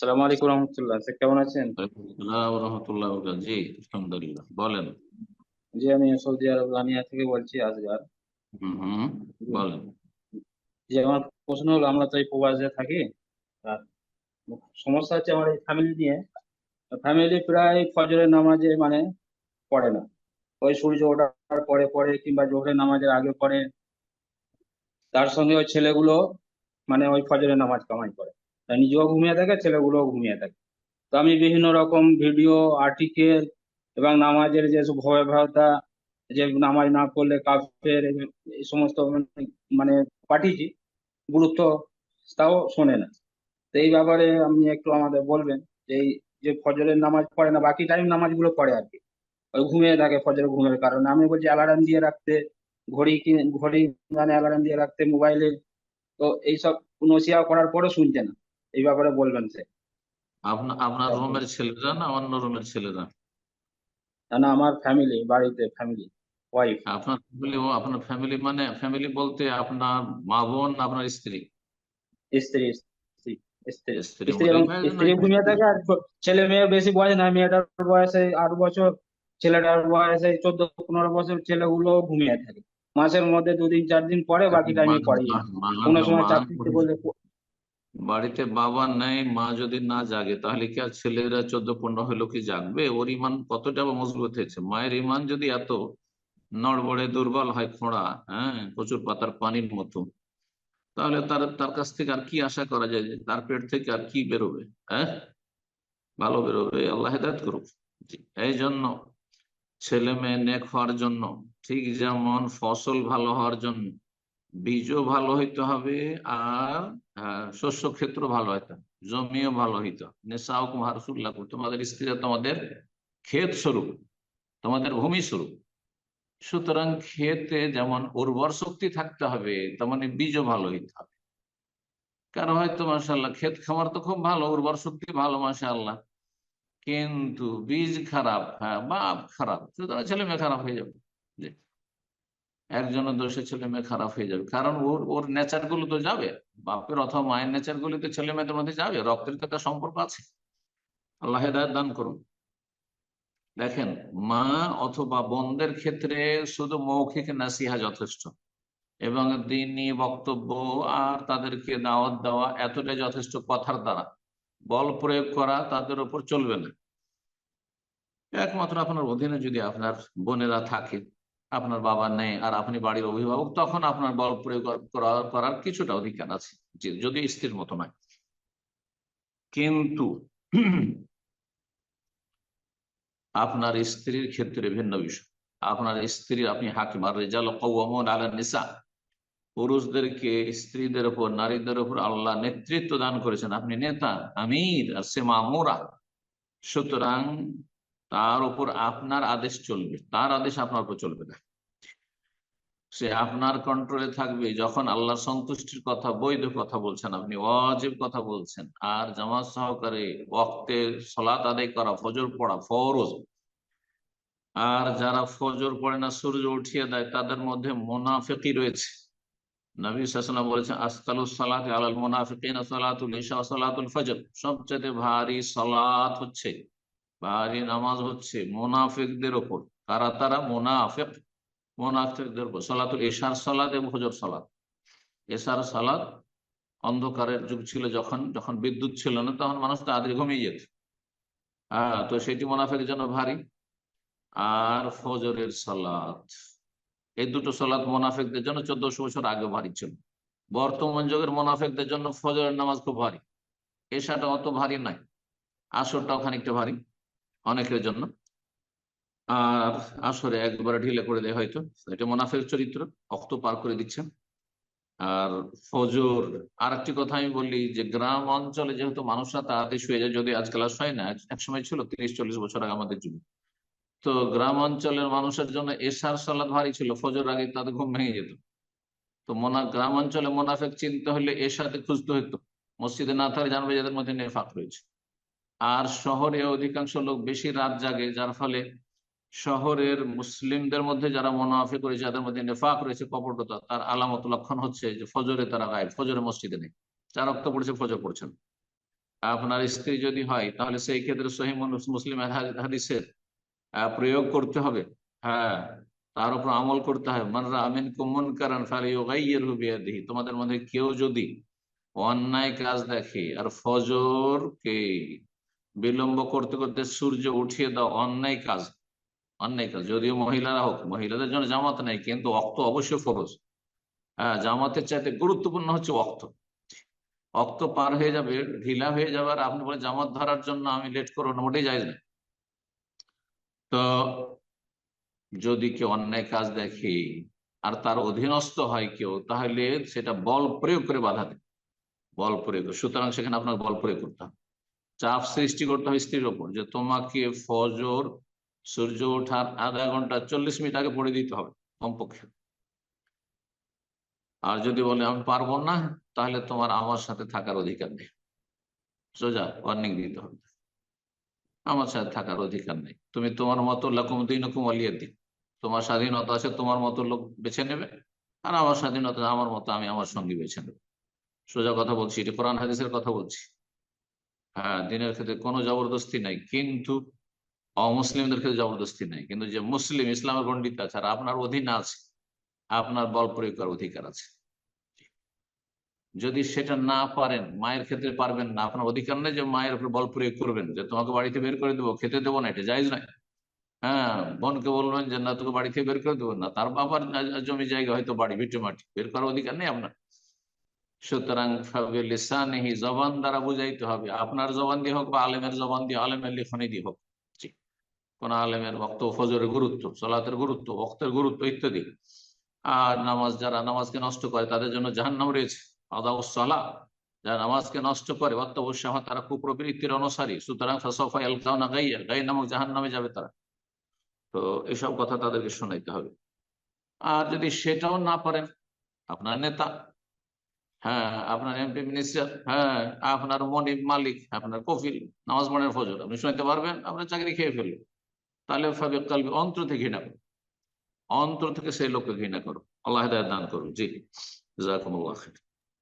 আসসালামু আলাইকুম রহমতুল্লাহ। স্যার কেমন আছেন? রহমতুল্লাহ জি আলহামদুলিল্লাহ। বলেন। জি আমি সৌদি আরব রানিয়া থেকে বলছি আজগার। হুম বলেন। যে আমার প্রশ্ন হলো আমরা তো এই প্রবাসে থাকি আর সমস্যা হচ্ছে আমার এই ফ্যামিলি নিয়ে। ফ্যামিলি প্রায় ফজরের নামাজে মানে পড়ে না। ওই সূর্য ওঠার পরে পরে কিংবা জোহরের নামাজের আগে পরে তার সঙ্গে ওই ছেলেগুলো মানে ওই ফজরের নামাজ কামাই করে। নিজেও ঘুমিয়ে থাকে, ছেলেগুলোও ঘুমিয়ে থাকে। তো আমি বিভিন্ন রকম ভিডিও আর্টিকেল এবং নামাজের যে ভয়াবহতা, যে নামাজ না পড়লে কাফের এই সমস্ত মানে- মানে পাঠিয়েছি, গুরুত্ব তাও শোনে না। তো এই ব্যাপারে আপনি একটু আমাদের বলবেন যে এই যে ফজরের নামাজ পড়ে না, বাকি টাইম নামাজগুলো পড়ে আর কি। ওই ঘুমিয়ে থাকে ফজরের ঘুমের কারণে। আমি বলছি অ্যালার্ম দিয়ে রাখতে, ঘড়ি কি ঘড়ি মানে অ্যালার্ম দিয়ে রাখতে মোবাইলে তো এইসব নসিয়া করার পরও শুনছে না। এই ব্যাপারে বলবেন স্যার আপনার আপনার রুমের ছেলেরা না অন্য রুমের ছেলেরা? না না আমার ফ্যামিলি বাড়িতে ফ্যামিলি ওয়াইফ আপনার ফ্যামিলি আপনার ফ্যামিলি মানে ফ্যামিলি বলতে আপনার মা বোন আপনার স্ত্রী? স্ত্রী স্ত্রী স্ত্রী। স্ত্রী স্ত্রী এবং মানে- ঘুমিয়ে থাকে আর ছেলে মেয়ের বেশি বয়স না মেয়েটার বয়স আট বছর ছেলেটার বয়স এই চোদ্দ পনেরো বছর ছেলেগুলো ঘুমিয়ে থাকে। মাসের মধ্যে দুদিন চার দিন পরে বাকি টাইমে পড়ে কোনো সময় চাকরিতে বলে বাড়িতে বাবা নেই, মা যদি না জাগে, তাহলে কি আর ছেলেরা চোদ্দ পনেরো হলো কি জাগবে? ওর ইমান কতটা মজবুত হয়েছে? মায়ের ইমান যদি এত নড়বড়ে, দুর্বল হয় খোঁড়া হ্যাঁ প্রচুর পাতার পানির মতো, তাহলে তার তার কাছ থেকে আর কি আশা করা যায় তার পেট থেকে আর কি বেরোবে হ্যাঁ? ভালো বেরোবে, আল্লাহ হেদায়ত করুক। এই জন্য ছেলে মেয়ে নেক হওয়ার জন্য, ঠিক যেমন ফসল ভালো হওয়ার জন্য বীজও ভালো হইতে হবে আর শস্য ক্ষেত্র ভালো হইতে জমিও ভালো হইতে হবে। নেশাও কুমারসুল্লাহ তোমাদের স্ত্রীরা তোমাদের ক্ষেত স্বরূপ, তোমাদের ভূমি স্বরূপ। সুতরাং ক্ষেতে যেমন উর্বর শক্তি থাকতে হবে, তেমনি বীজও ভালো হইতে হবে। কারণ হয়তো মাসাল্লাহ ক্ষেত খামার তো খুব ভালো, উর্বর শক্তি ভালো মাসাল্লাহ কিন্তু বীজ খারাপ হ্যাঁ বাপ খারাপ, সুতরাং ছেলে মেয়ে খারাপ হয়ে যাবে। জি। একজনের দোষে ছেলে মেয়ে খারাপ হয়ে যাবে। কারণ ওর ওর নেচারগুলো তো যাবে। বাপের অথবা মায়ের নেচারগুলো তো ছেলে মেয়েদের মধ্যে যাবে। রক্তের তো একটা সম্পর্ক আছে। আল্লাহ হেদায়ত দান করুন। দেখেন, মা অথবা বোনদের ক্ষেত্রে শুধু মৌখিক নাসিহা যথেষ্ট। এবং দিনই বক্তব্য আর তাদেরকে দাওয়াত দেওয়া এতটাই যথেষ্ট কথার দ্বারা। বল প্রয়োগ করা তাদের উপর চলবে না। একমাত্র আপনার অধীনে যদি আপনার বোনেরা থাকে আপনার বাবা নেই আর আপনি বাড়ির অভিভাবক, তখন আপনার বল প্রয়োগ করার কিছুটা অধিকার আছে যদি স্ত্রীর মতো নয়। কিন্তু আপনার স্ত্রীর ক্ষেত্রে ভিন্ন বিষয়। আপনার স্ত্রী, আপনি হাকিম আর রেজাল আলা নিসা। পুরুষদেরকে স্ত্রীদের উপর, নারীদের উপর আল্লাহ নেতৃত্ব দান করেছেন। আপনি নেতা, আমির, আর সে মামুরা। সুতরাং তার উপর আপনার আদেশ চলবে। তার আদেশ আপনার উপর চলবে না। সে আপনার কন্ট্রোলে থাকবে। যখন আল্লাহ সন্তুষ্টির কথা, বৈধ কথা বলছেন আপনি অজীব কথা বলছেন, আর জামাত সহকারে ওয়াক্তে সলাত আদায় করা, ফজর পড়া ফরজ। আর যারা ফজর পড়ে না, সূর্য উঠিয়ে দেয়, তাদের মধ্যে মোনাফেকি রয়েছে। নবী সাল্লাম বলেছেন, আসকালু সালাত আলাল মুনাফিকিন সালাতুল ইশা, সালাতুল ফজর। সবচেয়ে ভারী সালাত হচ্ছে ভারী নামাজ হচ্ছে মোনাফেকদের ওপর। কারা তারা? মুনাফিক, মুনাফিকদের উপর সালাতুল এশার সালাত এবং ফজর সালাত। এশার সালাত অন্ধকারের যুগ ছিল যখন যখন বিদ্যুৎ ছিল না, তখন মানুষ তাদের ঘুমিয়ে যেত। হ্যাঁ তো সেটি মুনাফিকের জন্য ভারী। আর ফজরের সালাত, এই দুটো সালাত মোনাফেকদের জন্য চোদ্দশো বছর আগে ভারী ছিল। বর্তমান যুগের মোনাফেকদের জন্য ফজরের নামাজ খুব ভারী। এশাটা অত ভারী নাই আসরটাও খানিকটা ভারী। অনেকের জন্য। আর আসরে একবারে ঢিলে করে দেয় হয়তো। এটা মোনাফেক চরিত্র, অক্ত পার করে দিচ্ছেন। আর ফজর আর একটি কথা আমি বলি যে গ্রাম অঞ্চলে যেহেতু মানুষরা তাড়াতাড়ি শুয়ে যায় যদি আজকাল আর হয় না এক সময় ছিল, তিরিশ, চল্লিশ বছর আগে আমাদের যুগে। তো গ্রাম অঞ্চলের মানুষের জন্য এশার সালাদ ভারী ছিল, ফজর আগে তাদের ঘুম ভেঙে যেত। তো মোনা, গ্রাম অঞ্চলে মোনাফেক চিনতে হলে এশাতে খুঁজতে হতো মসজিদে না থাকলে জানবে যাদের মধ্যে নেফাক রয়েছে। আর শহরে অধিকাংশ লোক বেশি রাত জাগে, যার ফলে শহরের মুসলিমদের মধ্যে যারা মোনাফেক রয়েছে, যাদের মধ্যে নেফাক রয়েছে, কপটতা, তার আলামত লক্ষণ হচ্ছে যে ফজরে তারা গায়েব ফজরে মসজিদে নেই। চার রক্ত পড়েছে, ফজর পড়ছেন আপনার স্ত্রী যদি হয়, তাহলে সেই ক্ষেত্রে সহি মুসলিম হাদিসের প্রয়োগ করতে হবে। হ্যাঁ তার উপর আমল করতে হবে মানরা আমিন কুমন কারণ তোমাদের মধ্যে কেউ যদি অন্যায় কাজ দেখে, আর ফজরকে বিলম্ব করতে করতে সূর্য উঠিয়ে দাও, অন্যায় কাজ। অন্যায় কাজ, যদিও মহিলারা হোক, মহিলাদের জন্য জামাত নেই, কিন্তু অক্ত অবশ্যই ফরজ। হ্যাঁ জামাতের চাইতে গুরুত্বপূর্ণ হচ্ছে অক্ত। অক্ত পার হয়ে যাবে, ঢিলা হয়ে যাবে, আর আপনি বলে জামাত ধরার জন্য আমি লেট করব না, মোটেই যায় না। তো যদি কেউ অন্যায় কাজ দেখে আর তার অধীনস্থ হয় কেউ, তাহলে সেটা বল প্রয়োগ করে বাধা দেয়। বল প্রয়োগ। সুতরাং সেখানে আপনার বল প্রয়োগ করতে হবে। চাপ সৃষ্টি করতে হবে স্ত্রীর ওপর, যে তোমাকে ফজর, সূর্য ওঠার আধা ঘণ্টা চল্লিশ মিনিট আগে পড়ে দিতে হবে কমপক্ষে। আর যদি বলে, আমি পারব না, তাহলে তোমার আমার সাথে থাকার অধিকার নেই। সোজা ওয়ার্নিং দিতে হবে। আমার সাথে থাকার অধিকার নেই। তুমি তোমার মতো লাকুম দিন আলিয়া দিন। তোমার স্বাধীনতা আছে, তোমার মতো লোক বেছে নেবে। আর আমার স্বাধীনতা, আমার মতো আমি আমার সঙ্গী বেছে নেব। সোজা কথা বলছি, এটি কোরআন হাদিসের কথা বলছি। হ্যাঁ দিনের ক্ষেত্রে কোনো জবরদস্তি নাই, কিন্তু অমুসলিমদের ক্ষেত্রে জবরদস্তি নাই। কিন্তু যে মুসলিম, ইসলামের পণ্ডিত আছে আর আপনার অধীনে আছে, আপনার বল প্রয়োগ করার অধিকার আছে। যদি সেটা না পারেন, মায়ের ক্ষেত্রে পারবেন না, আপনার অধিকার নেই যে মায়ের উপর বল প্রয়োগ করবেন, যে তোমাকে বাড়িতে বের করে দেবো, খেতে দেবো না, এটা জায়জ নাই হ্যাঁ বোনকে বলবেন যে, না, তোকে বাড়ি থেকে বের করে দেবো না। তার বাবার জমি জায়গা হয়তো বাড়ি, ভিটে মাটি, বের করার অধিকার নেই আপনার। সুতরাং লিসানিহি, জবান দ্বারা বুঝাইতে হবে। আপনার জবান দিয়ে হোক বা আলেমের জবান দিয়ে, আলেমের লিখনে দিয়ে হোক। কোন আলেমের বক্ত ফজরের গুরুত্ব, সলাতের গুরুত্ব বক্তের গুরুত্ব ইত্যাদি। আর নামাজ যারা নামাজকে নষ্ট করে, তাদের জন্য জাহান্নাম রয়েছে। আদাউসলা যারা নামাজকে নষ্ট করে অত্যবশ্য তারা কুপ্রবৃত্তির অনুসারী। সুতরাং ফাসফা এলকাউনা গাইয়া গাই নামক জাহান নামে যাবে তারা। তো এসব কথা তাদেরকে শোনাইতে হবে। আর যদি সেটাও না পারেন, আপনার নেতা হ্যাঁ আপনার এমপি মিনিস্টার হ্যাঁ আপনার মনিব মালিক, আপনার কফিল, নামাজ মনের ফজর, আপনি শুনতে পারবেন, আপনার চাকরি খেয়ে ফেলবেন তাহলে ফাবিক কালবি, অন্তর থেকে ঘৃণা করো। অন্তর থেকে সেই লোককে ঘৃণা করো। আল্লাহ দান করো জি, জাকুমুল্লাহ।